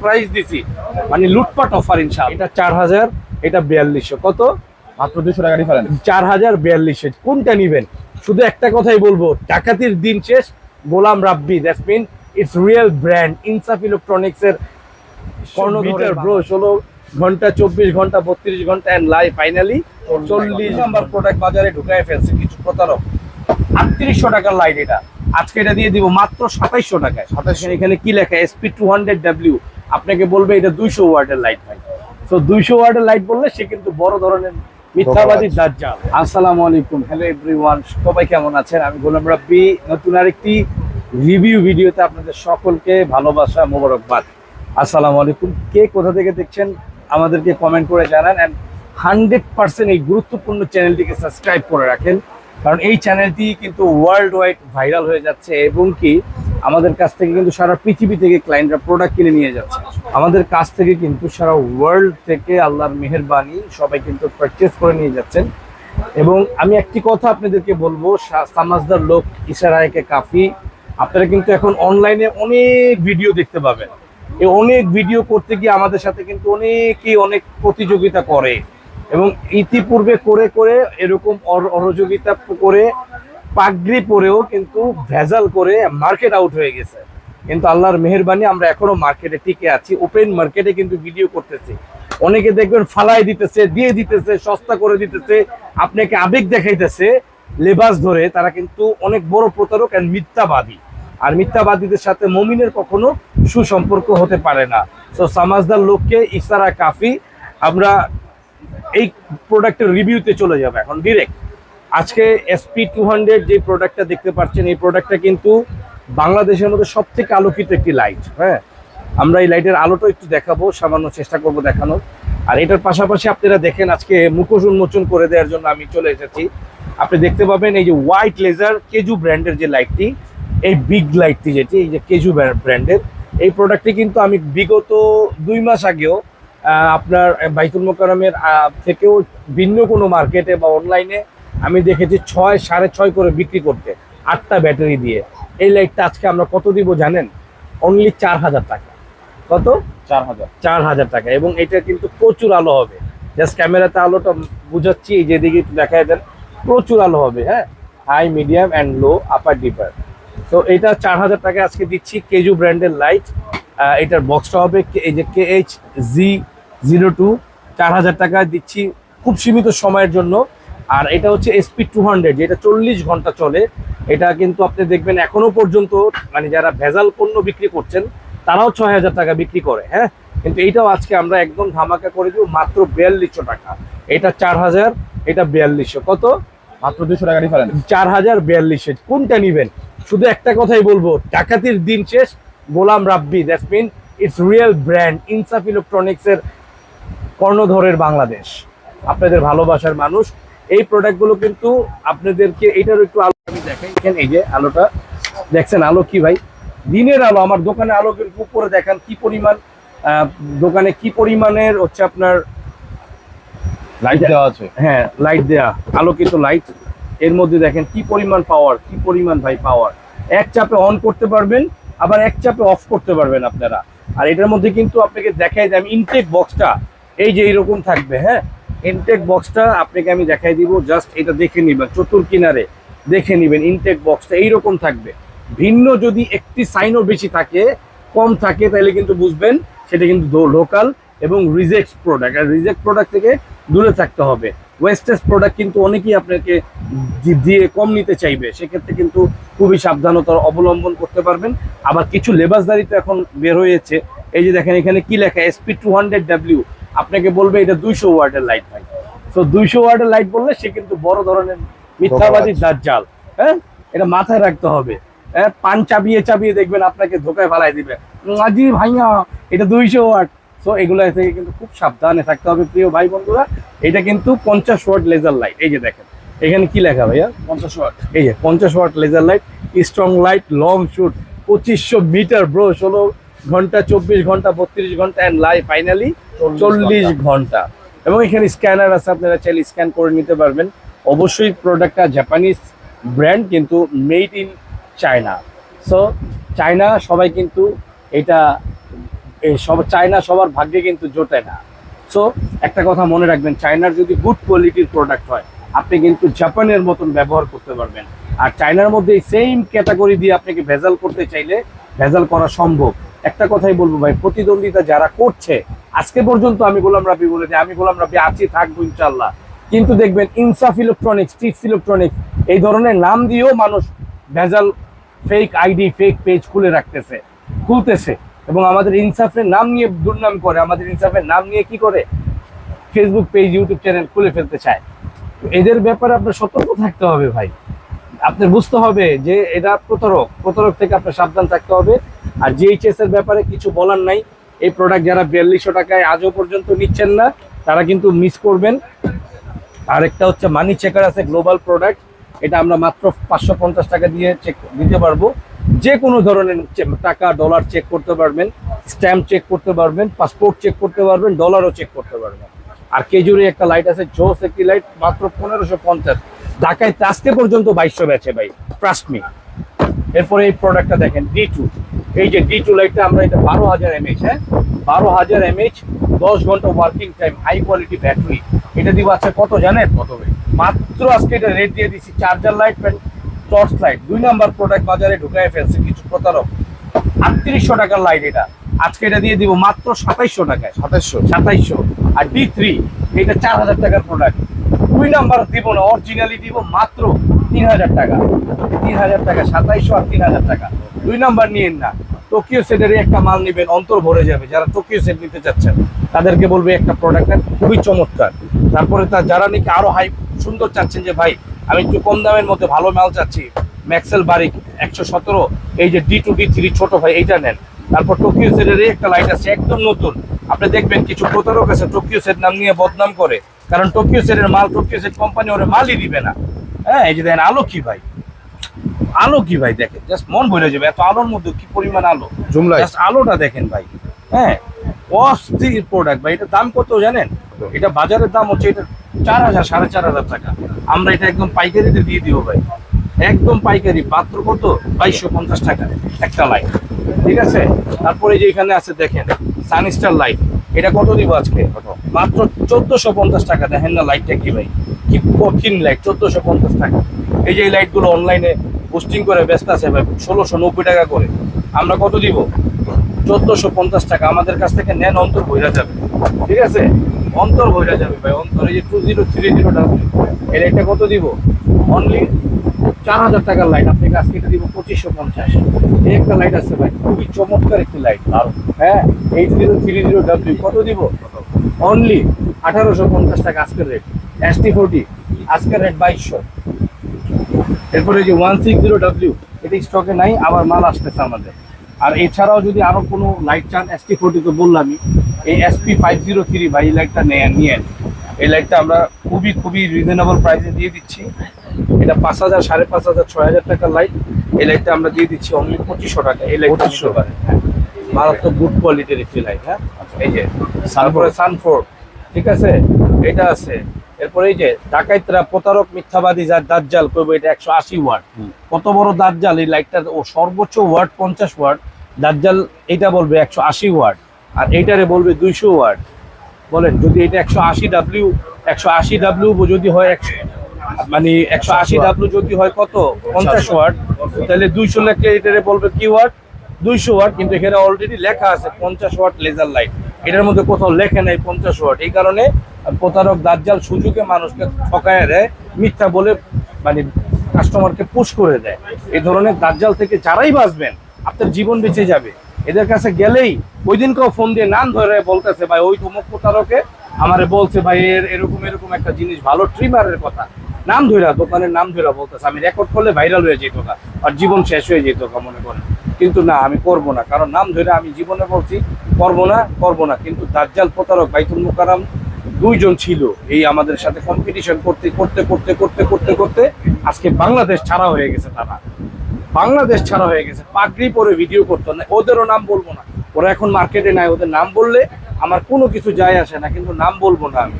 Price দিছি। মানে লুটপাট অফার ইনশাআল্লাহ। এটা চার হাজার এটা বিয়াল্লিশশো। কত? মাত্র দুশো টাকা ডিফারেন্স চার হাজার বিয়াল্লিশশো। কোনটা নিবেন? শুধু একটা কথাই বলব ডাকাতির দিন শেষ। Golam Rabbi that's mean it's real brand Insaf electronics এর কর্ণধরের ব্রো ষোলো ঘণ্টা চব্বিশ ঘণ্টা বত্রিশ ঘণ্টা অ্যান্ড লাইভ ফাইনালি চল্লিশ নাম্বার প্রোডাক্ট বাজারে ঢুকায় ফেলছে কিছু প্রতারক। আটত্রিশশো টাকার লাইট এটা। আজকে এটা দিয়ে দিব মাত্র সাতাইশশো টাকায়। সাতাইশশো। এখানে কি লেখা? এসপি টু হান্ড্রেড ডাব্লিউ আপনাকে বলবে এটা দুইশো ওয়ার্ডের লাইট ভাই। তো দুইশো ওয়ার্ডের লাইট বললে সে কিন্তু বড় ধরনের মিথ্যাবাদী দাজ্জাল। আসসালামু আলাইকুম। হ্যালো এভরিওয়ান সবাই কেমন আছেন? আমি গোলাম রাব্বি। নতুন আরেকটি রিভিউ ভিডিওতে আপনাদের সকলকে ভালোবাসা মোবারকবাদ। আসসালামু আলাইকুম। কে কোথা থেকে দেখছেন আমাদেরকে কমেন্ট করে জানান অ্যান্ড হান্ড্রেড পার্সেন্ট এই গুরুত্বপূর্ণ চ্যানেলটিকে সাবস্ক্রাইব করে রাখেন। কারণ এই চ্যানেলটি কিন্তু ওয়ার্ল্ড ওয়াইড ভাইরাল হয়ে যাচ্ছে এবং কি আমাদের কাছ থেকে কিন্তু সারা পৃথিবী থেকে ক্লায়েন্টরা প্রোডাক্ট কিনে নিয়ে যাচ্ছে। আমাদের কাছ থেকে কিন্তু সারা ওয়ার্ল্ড থেকে আল্লাহর মেহেরবানি সবাই কিন্তু পারচেস করে নিয়ে যাচ্ছেন। এবং আমি একটি কথা আপনাদেরকে বলব সামাজদার লোক ইশারায়কে কাফি, আপনারা কিন্তু এখন অনলাইনে অনেক ভিডিও দেখতে পাবেন। এই অনেক ভিডিও করতে গিয়ে আমাদের সাথে কিন্তু অনেকেই অনেক প্রতিযোগিতা করে। এবং ইতিপূর্বে করে করে এরকম অর- অরযোগিতা করে পাগড়ি পরেও কিন্তু ভেজাল করে মার্কেট আউট হয়ে গেছে। কিন্তু আল্লাহর মেহেরবানি, আমরা এখনও মার্কেটে টিকে আছি ওপেন মার্কেটে কিন্তু ভিডিও করতেছি। অনেকে দেখবেন ফালাই দিতেছে, দিয়ে দিতেছে, সস্তা করে দিতেছে, আপনাকে আবেগ দেখাইতেছে, লেবাস ধরে তারা কিন্তু অনেক বড় প্রতারক অ্যান্ড মিথ্যাবাদী। আর মিথ্যাবাদীদের সাথে মমিনের কখনো সুসম্পর্ক হতে পারে না। তো সমাজদার লোককে ইশারা কাফি, আমরা এই প্রোডাক্টের রিভিউতে চলে যাবে এখন ডিরেক্ট আজকে এসপি টু হান্ড্রেড যে প্রোডাক্টটা দেখতে পাচ্ছেন, এই প্রোডাক্টটা কিন্তু বাংলাদেশের মধ্যে সব থেকে আলোকিত একটি লাইট হ্যাঁ? আমরা এই লাইটের আলোটা একটু দেখাবো, সামান্য চেষ্টা করব দেখানোর। আর এটার পাশাপাশি আপনারা দেখেন আজকে মুখোশ উন্মোচন করে দেওয়ার জন্য আমি চলে এসেছি। আপনি দেখতে পাবেন এই যে হোয়াইট লেজার কেজু ব্র্যান্ডের যে লাইটটি এই বিগ লাইটটি যেটি, এই যে কেজু ব্র্যান্ডের এই প্রোডাক্টটি কিন্তু আমি বিগত দুই মাস আগেও আপনার বাইতুল মোকারমের থেকেও ভিন্ন কোনো মার্কেটে বা অনলাইনে আমি দেখেছি ছয় সাড়ে ছয় করে বিক্রি করতে আটটা ব্যাটারি দিয়ে। এই লাইটটা আজকে আমরা কত দিব জানেন? অনলি চার হাজার টাকা। কত? চার হাজার। চার হাজার টাকা। এবং এটা কিন্তু প্রচুর আলো হবে। জাস্ট ক্যামেরাতে আলোটা বুঝাচ্ছি এই যেদিকে একটু দেখায় দেন। প্রচুর আলো হবে হ্যাঁ? High medium and low upper dipper তো এটা চার হাজার টাকা আজকে দিচ্ছি কেজু ব্র্যান্ডের লাইট। এটার বক্সটা হবে এই যে K H G zero two. চার হাজার টাকা দিচ্ছি খুব সীমিত সময়ের জন্য। আর এটা হচ্ছে এসপি টু হান্ড্রেড যেটা চল্লিশ ঘণ্টা চলে। এটা কিন্তু আপনি দেখবেন এখনও পর্যন্ত মানে যারা ভেজাল পণ্য বিক্রি করছেন তারাও ছয় হাজার টাকা বিক্রি করে হ্যাঁ? কিন্তু এইটাও আজকে আমরা একদম ধামাকা করে দিব মাত্র বিয়াল্লিশশো টাকা। এটা চার হাজার এটা বিয়াল্লিশশো। কত? মাত্র দুশো টাকা ডিফারেন্স চার হাজার বিয়াল্লিশশো। কোনটা নিবেন? শুধু একটা কথাই বলব ডাকাতির দিন শেষ। Golam Rabbi that's mean it's real brand Insaf ইলেকট্রনিক্সের কর্ণধরের বাংলাদেশ। আপনাদের ভালোবাসার মানুষ এই প্রোডাক্টগুলো কিন্তু আপনাদেরকে এটার একটু আলো আমি দেখাই। এখানে এই যে আলোটা। দেখছেন আলো কি ভাই? দিনের আলো আমার দোকানে আলো কিন্তু উপরে দেখান কি পরিমাণ দোকানে কি পরিমাণের হচ্ছে আপনার লাইট দেওয়া আছে। হ্যাঁ লাইট দেয়া আলোকিত লাইটের মধ্যে দেখেন কি পরিমাণ পাওয়ার কি পরিমাণ ভাই পাওয়ার এক চাপে অন করতে পারবেন আবার এক চাপে অফ করতে পারবেন আপনারা। আর এটার মধ্যে কিন্তু আপনাকে দেখাই দিই আমি ইনটেক বক্সটা এই যে এইরকম থাকবে হ্যাঁ? ইনটেক বক্সটা আপনাকে আমি দেখাই দিব জাস্ট এটা দেখে নিবেন, চতুর কিনারে দেখে নিবেন ইনটেক বক্সটা এইরকম থাকবে। ভিন্ন যদি একটি সাইনও বেশি থাকে, কম থাকে, তাহলে কিন্তু বুঝবেন সেটা কিন্তু লোকাল এবং রিজেক্ট প্রোডাক্ট আর রিজেক্ট প্রোডাক্ট থেকে দূরে থাকতে হবে। ওয়েস্টেজ প্রোডাক্ট কিন্তু অনেকেই আপনাকে দিয়ে কম নিতে চাইবে। সেক্ষেত্রে কিন্তু খুবই সাবধানতা অবলম্বন করতে পারবেন। আবার কিছু লেবাসদারি তো এখন বের হয়েছে। এই যে দেখেন, এখানে কি লেখা? এসপি টু হান্ড্রেড ডাব্লিউ আপনাকে বলবে এটা দুইশো ওয়ার্ডের লাইট ভাই। তো দুইশো ওয়ার্ডের লাইট বললে সে কিন্তু বড় ধরনের মিথ্যাবাদী দাজ্জাল। হ্যাঁ? এটা মাথায় রাখতে হবে। হ্যাঁ? পান চাবিয়ে চাবিয়ে দেখবেন আপনাকে ধোকায় ফালাই দিবে। আজি ভাইয়া এটা দুইশো ওয়াট সো এগুলো থেকে কিন্তু খুব সাবধানে থাকতে হবে প্রিয় ভাই বন্ধুরা। এটা কিন্তু পঞ্চাশ ওয়াট লেজার লাইট এই যে দেখেন এখানে কি লেখা ভাইয়া? পঞ্চাশ ওয়াট এই যে পঞ্চাশ watt laser light strong light long shoot পঁচিশশো মিটার ব্রো ষোলো ঘণ্টা চব্বিশ ঘণ্টা বত্রিশ ঘণ্টা অ্যান্ড লাইভ ফাইনালি চল্লিশ ঘণ্টা। এবং এখানে স্ক্যানার আছে আপনারা চাইলে স্ক্যান করে নিতে পারবেন। অবশ্যই প্রোডাক্টটা জাপানিজ ব্র্যান্ড কিন্তু made in China. So China সবাই কিন্তু এটা সব চায়না সবার ভাগ্যে কিন্তু জোটে না। সো একটা কথা মনে রাখবেন চায়নার যদি গুড কোয়ালিটির প্রোডাক্ট হয় আপনি কিন্তু জাপানের মতন ব্যবহার করতে পারবেন। আর চায়নার মধ্যে এই সেম ক্যাটাগরি দিয়ে আপনাকে ভেজাল করতে চাইলে ভেজাল করা সম্ভব। একটা কথাই বলব ভাই, প্রতিদ্বন্দ্বিতা যারা করছে, আজকে পর্যন্ত আমি গোলাম রাবি বলে দিই, আমি গোলাম রাবি আছি, থাকব ইনশাল্লাহ কিন্তু দেখবেন ইনসাফ ইলেকট্রনিক্স টিপস ইলেকট্রনিক্স, এই ধরনের নাম দিয়েও মানুষ ভেজাল ফেক আইডি ফেক পেজ খুলে রাখতেছে, খুলতেছে। এবং আমাদের ইনসাফের নাম নিয়ে দুর্নাম করে, আমাদের ইনসাফের নাম নিয়ে কি করে? ফেসবুক পেজ ইউটিউব চ্যানেল খুলে ফেলতে চায়। তো এদের ব্যাপারে আপনার সতর্ক থাকতে হবে ভাই। আপনার বুঝতে হবে যে এটা প্রতারক প্রতারক থেকে আপনার সাবধান থাকতে হবে। আর জিএইচএস এর ব্যাপারে কিছু বলার নাই। এই প্রোডাক্ট যারা বিয়াল্লিশশো টাকায় আজও পর্যন্ত নিচ্ছেন না, তারা কিন্তু মিস করবেন। আরেকটা হচ্ছে মানি চেকার আছে গ্লোবাল প্রোডাক্ট এটা আমরা মাত্র পাঁচশো পঞ্চাশ টাকা দিয়ে চেক দিতে পারব। যে কোনো ধরনের টাকা ডলার চেক করতে পারবেন স্ট্যাম্প চেক করতে পারবেন পাসপোর্ট চেক করতে পারবেন ডলারও চেক করতে পারবেন। আর কেজুরি একটা লাইট আছে জোস একটি লাইট মাত্র পনেরোশো পঞ্চাশ। ঢাকায় আজকে পর্যন্ত বাইশশো বেচে ভাই ট্রাস্ট এরপরে এই প্রোডাক্টটা দেখেন ডি টু এই যে ডি টু লাইটটা আমরা এটা বারো হাজার এমএইচ হ্যাঁ? বারো হাজার এমএইচ দশ ঘণ্টা working time high quality battery এটা দিব আছে কত জানেন? কত মাত্র আজকে এটা রেট দিয়ে দিচ্ছি চার্জার লাইট টর্চ লাইট দুই নাম্বার প্রোডাক্ট বাজারে ঢুকায় ফেলছে কিছু প্রতারক। আটত্রিশশো টাকার লাইট এটা। আজকে এটা দিয়ে দিব মাত্র সাতাইশশো টাকায়। সাতাশশো সাতাইশশো। আর ডি থ্রি এটা চার হাজার টাকার প্রোডাক্ট দুই নাম্বার দিব না অরিজিনালি দিব মাত্র তিন হাজার টাকা। তিন হাজার টাকা সাতাইশশো আর তিন হাজার টাকা। দুই নাম্বার নিয়েন না। টোকিও সেটের একটা মাল নেবেন, অন্তর ভরে যাবে। যারা টোকিও সেট নিতে চাচ্ছেন, তাদেরকে বলবে একটা প্রোডাক্ট খুবই চমৎকার। তারপরে তার যারা নাকি আরও হাই সুন্দর চাচ্ছেন যে, ভাই, আমি একটু কম দামের মধ্যে ভালো মাল চাচ্ছি ম্যাক্সেল বারিক একশো সতেরো, এই যে ডি টু ডি থ্রি ছোট ভাই, এইটা নেন। তারপর টোকিও সেটের একটা লাইট আছে, একদম নতুন। আপনি দেখবেন কিছু প্রতারক আছে টোকিও সেট নাম নিয়ে বদনাম করে, কারণ টোকিও সেটের মাল টোকিও সেট কোম্পানি ওরা মালই দিবে না। হ্যাঁ এই যে দেন আলো কি ভাই। আলো কি ভাই দেখেন? জাস্ট মন ভরে যাবে এত আলোর মধ্যে কি পরিমাণ আলো? জাস্ট আলোটা দেখেন ভাই। হ্যাঁ অস্থির প্রোডাক্ট ভাই এটা দাম কত জানেন? এটা বাজারের দাম হচ্ছে এটা চার হাজার সাড়ে চার হাজার টাকা। আমরা এটা একদম পাইকারিতে দিয়ে দিব ভাই। একদম পাইকারি পাত্র কত? বাইশশো পঞ্চাশ টাকা একটা লাইট ঠিক আছে? তারপরে যে এখানে আছে দেখেন সানস্টার লাইট এটা কত দিব আজকে? মাত্র চোদ্দশো পঞ্চাশ টাকা। দেখেন না লাইটটা কি ভাই? কি কঠিন লাইট চোদ্দশো পঞ্চাশ টাকা। এই যে এই লাইটগুলো অনলাইনে পোস্টিং করে ব্যস্ত আছে, ভাই, ষোলোশো নব্বই টাকা করে। আমরা কত দিব? চোদ্দশো পঞ্চাশ টাকা। আমাদের কাছ থেকে নেন, অন্তর বইরা যাবে। ঠিক আছে? অন্তর বইরা যাবে, ভাই, অন্তর। এই যে টু জিরো থ্রি জিরো। এই লাইটটা কত দিব? অনলি চার হাজার টাকার লাইট আপনাকে আজকে এটা দিব পঁচিশশো পঞ্চাশ। এই একটা লাইট আছে, ভাই, খুবই চমৎকার একটি লাইট হ্যাঁ? Eight zero three zero W কত দিব? অনলি আঠারোশো পঞ্চাশ টাকা আজকের রেট এস টি ফোরটি আজকের রেট বাইশশো। এরপরে যে ওয়ান সিক্স জিরো ডাব্লিউ এটা স্টকে নাই আবার মাল আসতেছে আমাদের। আর এছাড়াও যদি আরও কোনো লাইট চান এস টি ফোরটি তো বললামই এই এসপি ফাইভ জিরো থ্রি ভাই এই লাইটটা নেন নিয়েন। এই লাইটটা আমরা খুবই খুবই রিজনেবল প্রাইসে দিয়ে দিচ্ছি। এটা পাঁচ হাজার সাড়ে পাঁচ হাজার ছয় হাজার টাকার লাইট এই লাইটটা আমরা দিয়ে দিচ্ছি অনলি পঁচিশশো টাকা। এই নিতে পারেন। হ্যাঁ। মারাত্মক গুড কোয়ালিটির একটি লাইট হ্যাঁ? এই যে তারপরে সানফোর্ড ঠিক আছে? এটা আছে। এরপরে এই যে ডাকাইতরা প্রতারক মিথ্যাবাদী যার দাজ্জাল করব এটা একশো আশি ওয়াট কত বড় দাজ্জাল এই লাইটটা ও সর্বোচ্চ ওয়াট পঞ্চাশ ওয়াট দাজ্জাল এটা বলবে একশো আশি ওয়াট আর এইটারে বলবে দুইশো ওয়াট বলেন যদি এটা একশো আশি ডাব্লিউ একশো আশি ডাব্লিউ যদি হয় একশো মানে একশো আশি ডাব্লিউ যদি হয় কত? পঞ্চাশ ওয়াট তাহলে দুইশো লেখে এটারে বলবে কি ওয়াট দুইশো ওয়াট কিন্তু এখানে অলরেডি লেখা আছে পঞ্চাশ ওয়াট লেজার লাইট। এটার মধ্যে কোথাও লেখে নাই পঞ্চাশ ওয়াট এই কারণে প্রতারক দাজ্জাল সুযোগে মানুষকে ঠকায় দেয়, মিথ্যা বলে মানে কাস্টমারকে পুশ করে দেয়। এই ধরনের দাজ্জাল থেকে যারাই বাঁচবেন, আপনার জীবন বেঁচে যাবে। এদের কাছে গেলেই ওই দিনকেও ফোন দিয়ে নাম ধরে বলতেছে, ভাই, ওই তমুক প্রতারকে আমারে বলছে, ভাই, এর এরকম এরকম একটা জিনিস ভালো ট্রিমারের কথা। নাম ধইরা, দোকানের নাম ধইরা বলতেছে, আমি রেকর্ড করলে ভাইরাল হয়ে যেত আর জীবন শেষ হয়ে যেত মনে করেন। কিন্তু না, আমি করব না। কারণ নাম ধরে আমি জীবনে বলছি, করব না করব না। কিন্তু দাজ্জাল প্রতারক বাইতুল মুকারাম দুইজন ছিল এই আমাদের সাথে কম্পিটিশন করতে করতে করতে করতে করতে করতে আজকে বাংলাদেশ ছাড়া হয়ে গেছে তারা। বাংলাদেশ ছাড়া হয়ে গেছে। পাগড়ি পরে ভিডিও করতো না। ওদেরও নাম বলব না। ওরা এখন মার্কেটে নাই, ওদের নাম বললে আমার কোনো কিছু যায় আসে না, কিন্তু নাম বলব না আমি।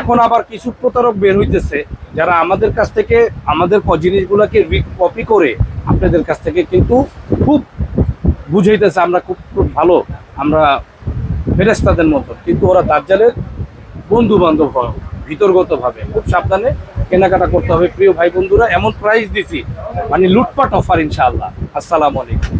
এখন আবার কিছু প্রতারক বের হইতেছে, যারা আমাদের কাছ থেকে, আমাদের জিনিসগুলোকে কপি করে আপনাদের কাছ থেকে কিন্তু খুব বুঝাইতেছে আমরা খুব খুব ভালো, আমরা ফেরেস্তাদের মতো। কিন্তু ওরা দার্জালের বন্ধু বান্ধব হয় ভিতরগত ভাবে খুব সাবধানে কেনাকাটা করতে হবে। প্রিয় ভাই বন্ধুরা, এমন প্রাইস দিছি মানে লুটপাট অফার ইনশাআল্লাহ। আসসালামু আলাইকুম।